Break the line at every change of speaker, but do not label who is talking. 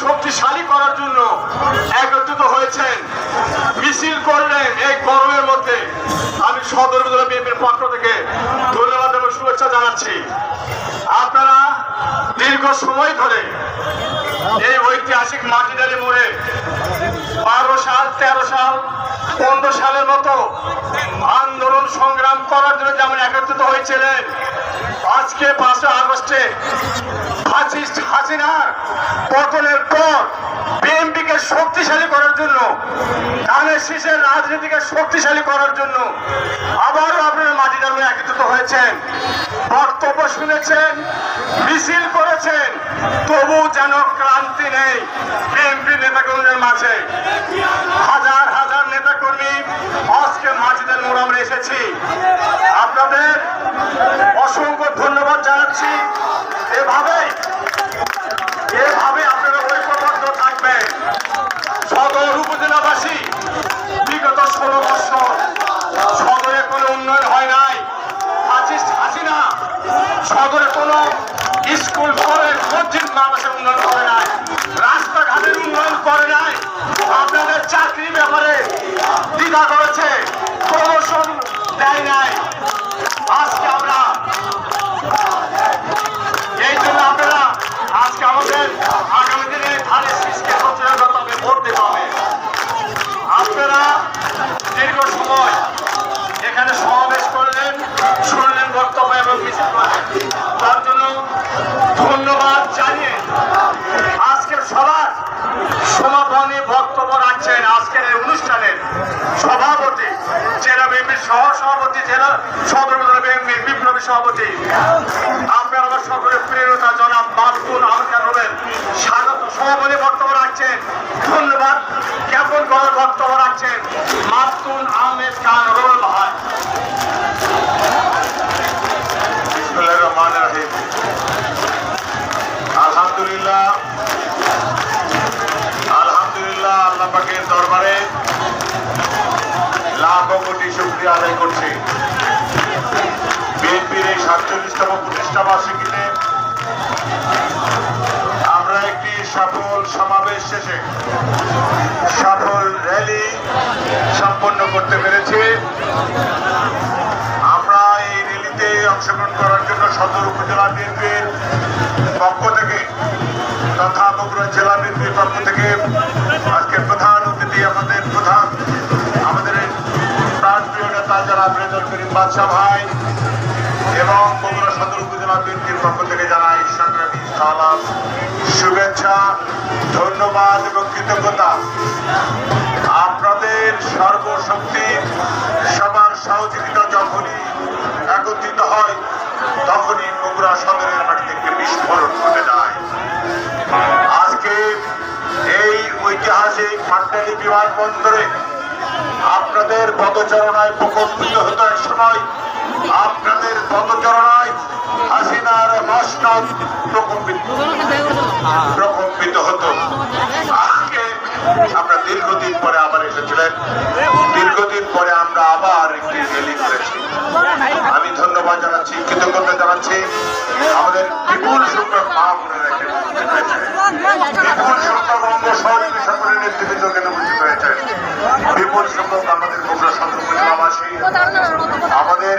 শক্তিশালী করার জন্য একত্রিত হয়েছেন। মিছিল করলেন এই গরমের মধ্যে। আমি সদর উপজেলা বিএনপির পক্ষ থেকে ধন্যবাদ এবং শুভেচ্ছা জানাচ্ছি। আপনারা দীর্ঘ সময় ধরে এই ঐতিহাসিক মাটিডালি মোড়ে বারো সাল, তেরো সাল, পনেরো সালের মতো আন্দোলন সংগ্রাম করার জন্য যেমন একত্রিত হয়েছিলেন, আজকে পাঁচই আগস্টে ফাসিস্ট পতনের পর বিএনপিকে শক্তিশালী করার জন্য, ধানের শীষের রাজনীতিকে শক্তিশালী করার জন্য আবারও আপনারা মাটির আলো একত্রিত হয়েছেন। বক্তব্য শুনেছেন, মিছিল করেছেন, তবু যেন ক্লান্তি নেই বিএনপি নেতাকর্মীদের মাঝে। হাজার হাজার নেতাকর্মী আজকে মাটিদের মোড় আমরা এসেছি। আপনাদের অসংখ্য ধন্যবাদ জানাচ্ছি। এভাবে আপনারা ঐক্যবদ্ধ থাকবেন সদর উপজেলাবাসী বিগত ষোলো বছর সদরে কোনো উন্নয়ন হয় নাই ফাঁসিস্ট হাসিনা সদরে কোনো স্কুল কলেজ মসজিদ মাদ্রাসা উন্নয়ন করে নাই, রাস্তাঘাটের উন্নয়ন করে নাই, আপনাদের চাকরি ব্যাপারে দ্বিধা করেছে, প্রমোশন দেয় নাই। আজকে ধন্যবাদ জানিয়ে আজকের সবার সমাপনী বক্তব্য রাখছেন আজকের এই অনুষ্ঠানের সভাপতি, জেলা বিএনপির সহ সভাপতি জেলা সদর বিএনপির বিপ্লবী সভাপতি। আপনার আমার সকলের প্রিয়তা জনাব মাতুল আহমেদ হবেন স্বাগত। সভাপতি বক্তব্য রাখছেন। ধন্যবাদ। জ্ঞাপন করার বক্তব্য রাখছেন? মাতুল আহমেদ খান রোল ভাই।
আল্লাহ পাকের দরবারে লাখো কোটি শুক্রিয়া আদায় করছি। বিএনপির এই সাতচল্লিশতম প্রতিষ্ঠা বার্ষিকীতে আমরা একটি সফল সমাবেশ শেষে সফল র্যালি সম্পন্ন করতে পেরেছি। সদর উপজেলা বিএনপির পক্ষ থেকে তথা বগুড়া জেলা বিএনপির পক্ষ থেকে আজকে প্রধান অতিথি, আমাদের প্রধান, আমাদের প্রাণপ্রিয় নেতা যারা ব্রেদর করিম বাদশাহ ভাই এবং বগুড়া সদর উপজেলা বিএনপির পক্ষ থেকে জানাই সংগ্রামী সালাম, শুভেচ্ছা, ধন্যবাদ এবং কৃতজ্ঞতা। আপনাদের সর্বশক্তি, সবার সহযোগিতা যখনই বিমানবন্দরে আপনাদের পদচারণায় প্রকম্পিত হতো এক সময়। আপনাদের পদচারণায় হাসিনার মসনদ প্রকম্পিত প্রকম্পিত হতো। আমরা দীর্ঘদিন পরে আবার এসেছিলেন। দীর্ঘদিন পরে আমরা আবার একটি র্যালি করেছি। আমি ধন্যবাদ ঠাকুরের নেতৃত্ব কেন বুঝতে হয়েছেন? বিপুল সংখ্যক আমাদের বগুড়া সদর আমাদের